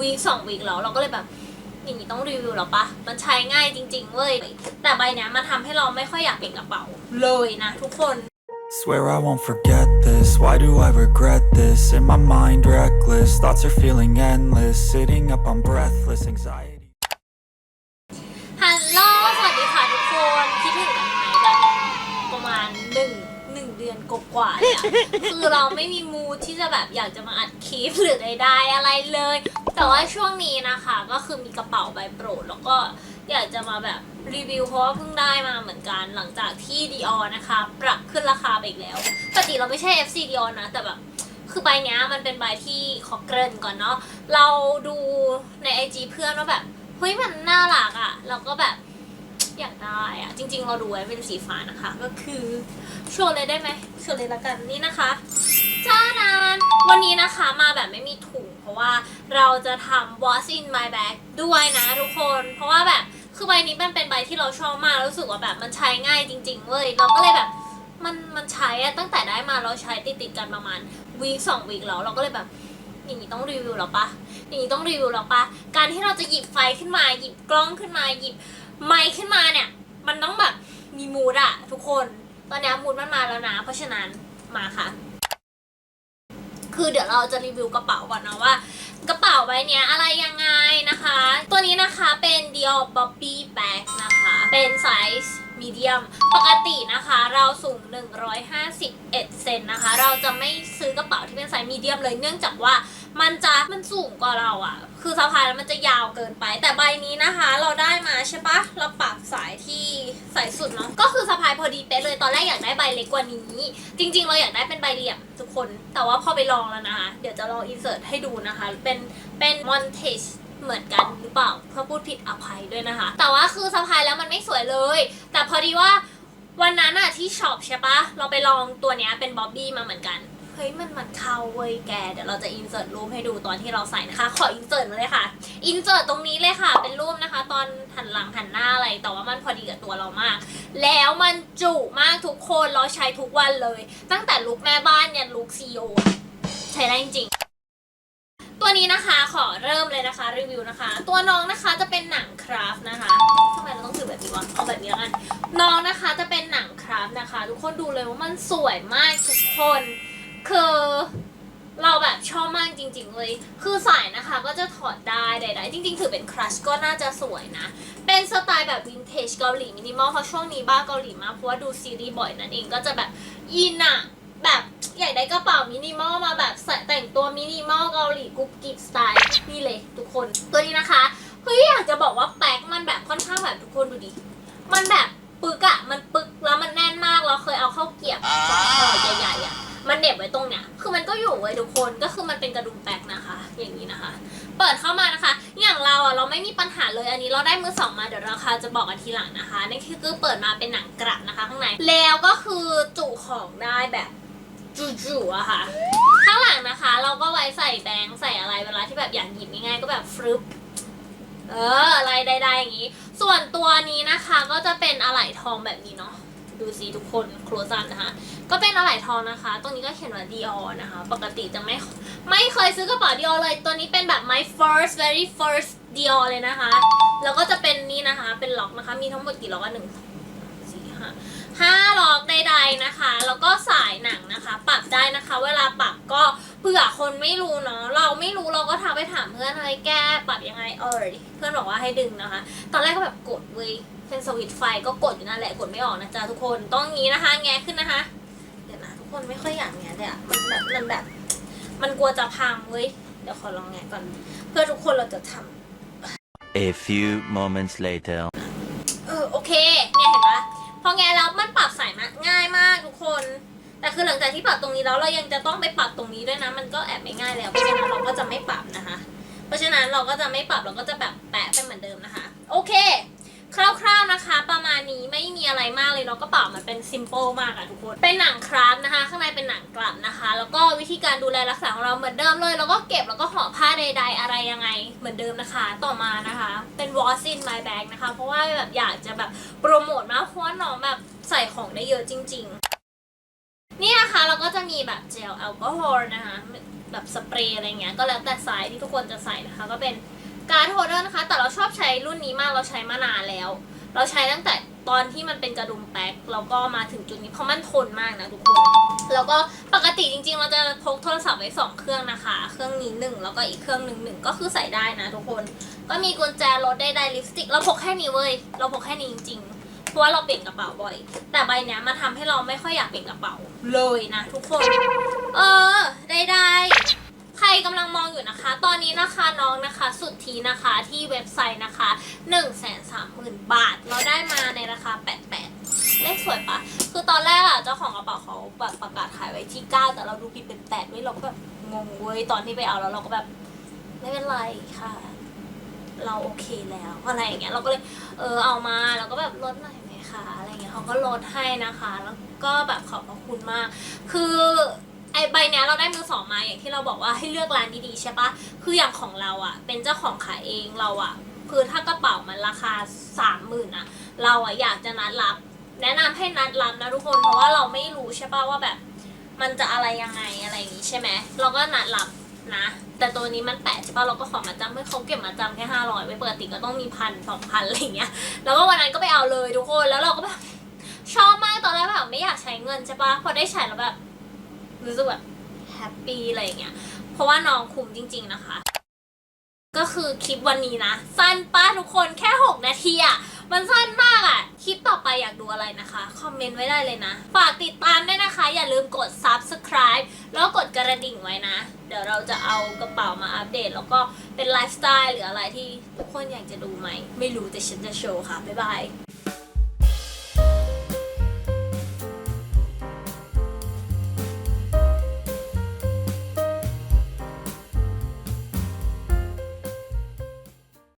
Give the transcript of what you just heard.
วีคสองวีคแล้วเราก็เลยแบบอย่างนี้ต้องรีวิวหรอปะมันใช้ง่ายจริง ๆเว้ย แต่ใบเนี้ยมันทำให้เราไม่ค่อยอยากเปลี่ยนกระเป๋าเลยนะทุกคน Swear I won't forget this. Why do I regret this? In my mind, reckless. Thoughts are feeling endless. Sitting up, I'm breathless. Anxiety. กว่าเลยอะคือเราไม่มีมูดที่จะแบบอยากจะมาอัดคลิปหรือใดๆอะไรเลย แต่ว่าช่วงนี้นะคะ ก็คือมีกระเป๋าใบโปรด แล้วก็อยากจะมาแบบรีวิวเพราะว่าเพิ่งได้มาเหมือนกันหลังจากที่ Dior นะคะ ปรับขึ้นราคาไปอีกแล้วปกติเราไม่ใช่ FC Dior นะ แต่แบบคือใบเนี้ยมันเป็นใบที่ขอเกริ่นก่อนเนาะเราดูในไอจีเพื่อนว่าแบบเฮ้ยมันน่ารักอะ่ะเราก็แบบ อยากได้อะจริง ๆ เราดูไว้เป็นสีฟ้านะคะ ก็คือโชว์เลยได้ไหมโชว์เลยละกันนี่นะคะจ้านานวันนี้นะคะมาแบบไม่มีถุง เพราะว่าเราจะทำ what's in my bag ด้วยนะทุกคน เพราะว่าแบบคือใบนี้มันเป็นใบที่เราชอบมากรู้สึกว่าแบบมันใช้ง่ายจริงๆเว้ยเราก็เลยแบบมันมันใช้อะตั้งแต่ได้มาเราใช้ติดติดกันประมาณวีคสองวีคแล้วเราก็เลยแบบอย่างนี้ต้องรีวิวแล้วปะอย่างนี้ต้องรีวิวแล้วปะการที่เราจะหยิบไฟขึ้นมาหยิบกล้องขึ้นมาหยิบ ไมค์ขึ้นมาเนี่ย มันต้องแบบมีมูดอะทุกคน ตอนนี้มูดมันมาแล้วนะ เพราะฉะนั้นมาค่ะ คือเดี๋ยวเราจะรีวิวกระเป๋าก่อนนะว่ากระเป๋าใบนี้อะไรยังไงนะคะ ตัวนี้นะคะเป็น Dior Bobby Bag นะคะ เป็นไซส์มีเดียม ปกตินะคะเราสูง 151 เซนนะคะ เราจะไม่ซื้อกระเป๋าที่เป็นไซส์มีเดียมเลยเนื่องจากว่า มันจะมันสูงกว่าเราอะคือสะพายแล้วมันจะยาวเกินไป แต่ใบนี้นะคะเราได้มาใช่ปะเราปรับสายที่สายสุดเนาะก็คือสะพายพอดีเป๊ะเลยตอนแรกอยากได้ใบเล็กกว่านี้ จริง ๆ เราอยากได้เป็นใบเหลี่ยมทุกคน แต่ว่าพอไปลองแล้วนะคะ เดี๋ยวจะลองอินเสิร์ตให้ดูนะคะ เป็นเป็นมอนเทจเหมือนกันหรือเปล่าถ้าพูดผิดอภัยด้วยนะคะ แต่ว่าคือสะพายแล้วมันไม่สวยเลย แต่พอดีว่าวันนั้นอะที่ช็อปใช่ปะเราไปลองตัวเนี้ยเป็นบ๊อบบี้มาเหมือนกัน ฮ้ยมันมันเข้าเว้ยแก เดี๋ยวเราจะอินเสิร์ตรูปให้ดูตอนที่เราใส่นะคะ ขออินเสิร์ตมาเลยค่ะ อินเสิร์ตตรงนี้เลยค่ะ เป็นรูปนะคะ ตอนหันหลังหันหน้าอะไร แต่ว่ามันพอดีกับตัวเรามาก แล้วมันจุมากทุกคน เราใช้ทุกวันเลย ตั้งแต่ลุกแม่บ้านยันลุกซีโอใช้ได้จริงตัวนี้นะคะขอเริ่มเลยนะคะรีวิวนะคะ ตัวน้องนะคะจะเป็นหนังคราฟต์นะคะทำไมเราต้องถือแบบนี้วะเอาแบบนี้แล้วกันน้องนะคะจะเป็นหนังคราฟต์นะคะ ทุกคนดูเลยว่ามันสวยมากทุกคน คือเราแบบชอบมากจริง ๆ เลย คือใส่นะคะก็จะถอดได้ใดๆจริง ๆ ถือเป็นครัชก็น่าจะสวยนะ เป็นสไตล์แบบวินเทจเกาหลีมินิมอลเพราะช่วงนี้บ้าเกาหลีมากเพราะว่าดูซีรีส์บ่อยนั่นเองก็จะแบบอินอะแบบอยากได้กระเป๋ามินิมอลมาแบบใส่แต่งตัวมินิมอลเกาหลีกุ๊บกิ๊บสไตล์นี่เลยทุกคนตัวนี้นะคะเฮ้ยอยากจะบอกว่าแป๊กมันแบบค่อนข้างแบบทุกคนดูดิมันแบบ ก็อยู่ไว้ทุกคนก็คือมันเป็นกระดุมแป๊กนะคะ อย่างนี้นะคะ เปิดเข้ามานะคะ อย่างเราอะเราไม่มีปัญหาเลยอันนี้เราได้มือสองมาเดี๋ยวราคาจะบอกกันทีหลังนะคะนี่คือเปิดมาเป็นหนังกระนะคะข้างในแล้วก็คือจุของได้แบบจุๆอะค่ะ ข้างหลังนะคะ เราก็ไว้ใส่แบงค์ใส่อะไรเวลาที่แบบอยากหยิบง่ายๆก็แบบฟรึบเอออะไรใดๆอย่างนี้ ส่วนตัวนี้นะคะก็จะเป็นอะไหล่ทองแบบนี้เนาะ ดูสิทุกคนโครซันนะคะก็เป็นอะไหล่ทองนะคะ ตรงนี้ก็เขียนว่า Dior นะคะ ปกติจะไม่ไม่เคยซื้อกระเป๋า Dior เลย ตัวนี้เป็นแบบ my first very first Dior เลยนะคะ แล้วก็จะเป็นนี่นะคะ เป็นล็อกนะคะ มีทั้งหมดกี่ล็อกอะหนึ่งสองสี่ห้าห้าล็อกใดๆนะคะ แล้วก็สายหนังนะคะ ปรับได้นะคะ เวลาปรับก็เผื่อคนไม่รู้เนาะ เราไม่รู้เราก็ทักไปถามเพื่อนอะไรแก้ปรับยังไงเออเพื่อนบอกว่าให้ดึงนะคะ ตอนแรกก็แบบกดเว้ย เป็นสวิตช์ไฟก็กดอยู่นั่นแหละกดไม่ออกนะจ๊ะทุกคนต้องงี้นะคะ แงะขึ้นนะคะ เดี๋ยวนะทุกคนไม่ค่อยอยากแงะเลยอะมันแบบมันแบบ มันกลัวจะพังเว้ยเดี๋ยวขอลองแงะก่อน เพื่อทุกคนเราจะทำ A few moments later. เออโอเคเนี่ยเห็นปะพอแงะแล้วมันปรับสายมาง่ายมากทุกคน แต่คือหลังจากที่ปรับตรงนี้แล้วเรายังจะต้องไปปรับตรงนี้ด้วยนะ มันก็แอบไม่ง่ายแล้วเพราะฉะนั้นเราก็จะไม่ปรับนะคะ เพราะฉะนั้นเราก็จะไม่ปรับเราก็จะแบบแปะเป็นเหมือนเดิมนะคะ โอเค คร่าวๆนะคะ ประมาณนี้ไม่มีอะไรมากเลยเนาะกระเป๋ามันเป็นซิมเ l ิลมากอะทุกคนเป็นหนังคราฟต์นะคะ ข้างในเป็นหนังกลับนะคะ แล้วก็วิธีการดูแลรักษาของเราเหมือนเดิมเลย แล้วก็เก็บแล้วก็ห่อผ้าใด ๆ อะไรยังไง เหมือนเดิมนะคะ ต่อมานะคะ เป็น what's in my bag นะคะ เพราะว่าแบบอยากจะแบบโปรโมทมากเพราะว่าน้องแบบใส่ของได้เยอะจริง ๆ นี่นะคะเราก็จะมีแบบเจลแอลกอฮอล์นะคะแบบสเปรย์อะไรเงี้ยก็แล้วแต่ไซส์ที่ทุกคนจะใส่นะคะ ก็เป็น การ์ดโฮลเดอร์นะคะ แต่เราชอบใช้รุ่นนี้มากเราใช้มานานแล้ว เราใช้ตั้งแต่ตอนที่มันเป็นกระดุมแป๊กแล้วก็มาถึงจุดนี้เพราะมันทนมากนะทุกคน แล้วก็ปกติจริง ๆ เราจะพกโทรศัพท์ไว้สองเครื่องนะคะ เครื่องนี้หนึ่งแล้วก็อีกเครื่องหนึ่งหนึ่งก็คือใส่ได้นะทุกคน ก็มีกุญแจรถได้ได้ลิปสติก เราพกแค่นี้เว้ยเราพกแค่นี้จริงๆเพราะว่าเราเปลี่ยนกระเป๋าบ่อย แต่ใบเนี้ยมาทำให้เราไม่ค่อยอยากเปลี่ยนกระเป๋าเลยนะทุกคน เออได้ได้ใครกำลังมองอยู่นะคะ ตอนนี้นะคะ ทีนะคะที่เว็บไซต์นะคะ 1 3 0 0 0 0 บาท เราได้มาในราคา 88 เลขสวยปะคือตอนแรกอะเจ้าของกระเป๋าเขาแบบประกาศขายไว้ที่ 9 แต่เราดูผิดเป็น8เว้ยเราก็แบบงงเว้ย ตอนที่ไปเอาแล้วเราก็แบบไม่เป็นไรค่ะ เราโอเคแล้วอะไรอย่างเงี้ยเราก็เลยเออเอามาแล้วก็แบบลดหน่อยไหมคะอะไรเงี้ยเขาก็ลดให้นะคะ แล้วก็แบบขอบพระคุณมาก คือ ไอใบเนี้ยเราได้มือสองมาอย่างที่เราบอกว่าให้เลือกร้านดีๆใช่ปะคืออย่างของเราอะเป็นเจ้าของขายเองเราอะคือถ้ากระเป๋ามันราคาสามหมื่นอะเราอะอยากจะนัดรับ แนะนำให้นัดรับนะทุกคนเพราะว่าเราไม่รู้ใช่ปะว่าแบบ มันจะอะไรยังไงอะไรอย่างงี้ใช่ไหมเราก็นัดรับนะ แต่ตัวนี้มันแปดใช่ปะเราก็ขอมาจำให้เขาเก็บมาจำแค่ห้าร้อยไว้ปกติก็ต้องมีพันสองพันอะไรอย่างเงี้ยแล้วก็วันนั้นก็ไปเอาเลยทุกคนแล้วเราก็แบบชอบมากตอนแรกแบบไม่อยากใช้เงินใช่ปะพอได้ใช้แล้วแบบ รู้สึกแบบแฮปปี้อะไรอย่างเงี้ย เพราะว่าน้องคุ้มจริง ๆ นะคะ ก็คือคลิปวันนี้นะ สั้นป้าทุกคนแค่ 6 นาทีอะมันสั้นมากอะคลิปต่อไปอยากดูอะไรนะคะ คอมเมนต์ไว้ได้เลยนะ ฝากติดตามด้วยนะคะ อย่าลืมกด subscribe แล้วก็กดกระดิ่งไว้นะ เดี๋ยวเราจะเอากระเป๋ามาอัปเดต แล้วก็เป็นไลฟ์สไตล์หรืออะไรที่ทุกคนอยากจะดูไหม ไม่รู้แต่ฉันจะโชว์ค่ะ บ๊ายบาย